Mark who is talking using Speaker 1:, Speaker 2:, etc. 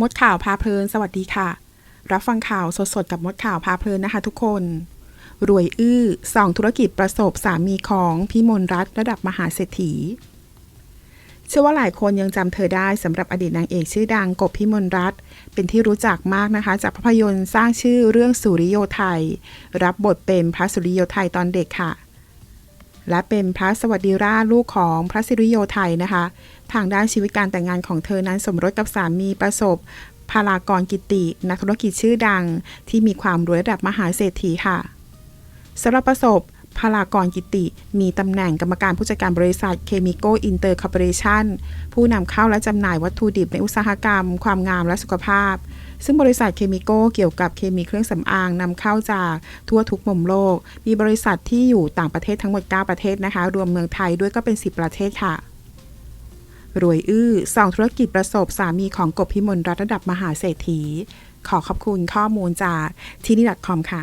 Speaker 1: มดข่าวพาเพลิน สวัสดีค่ะ รับฟังข่าวสดๆ กับมดข่าวพาเพลินนะคะทุกคน รวยอื้อสองธุรกิจประสบสามีของพี่มนรัตระดับมหาเศรษฐี เชื่อว่าหลายคนยังจำเธอได้สำหรับอดีตนางเอกชื่อดังกบพิมลรัตเป็นที่รู้จักมากนะคะ จากภาพยนตร์สร้างชื่อเรื่องสุริโยไทย รับบทเป็นพระสุริโยไทยตอนเด็กค่ะ และเป็นพระสวัสดิราชลูกของพระสิริโยไทยนะคะ ทางด้านชีวิตการแต่งงานของเธอนั้นสมรสกับสามีประสบพารากรกิติ นักธุรกิจชื่อดังที่มีความรวยระดับมหาเศรษฐีค่ะสำหรับประสบ พลากรกิติ มีตำแหน่งกรรมการผู้จัดการบริษัทเคมีโกอินเตอร์คอร์ปอเรชั่นผู้นำเข้าและจำหน่ายวัตถุดิบในอุตสาหกรรม ความงามและสุขภาพ ซึ่งบริษัทเคมีโกเกี่ยวกับเคมีเครื่องสำอางนำเข้าจากทั่วทุกมุมโลก มีบริษัทที่อยู่ต่างประเทศทั้งหมด 9 ประเทศนะคะ รวมเมืองไทยด้วยก็เป็น 10 ประเทศค่ะรวยอื้อสองธุรกิจประสบสามีของกบพิมลรัตน์ระดับมหาเศรษฐี ขอขอบคุณข้อมูลจากที่นี่ .com ค่ะ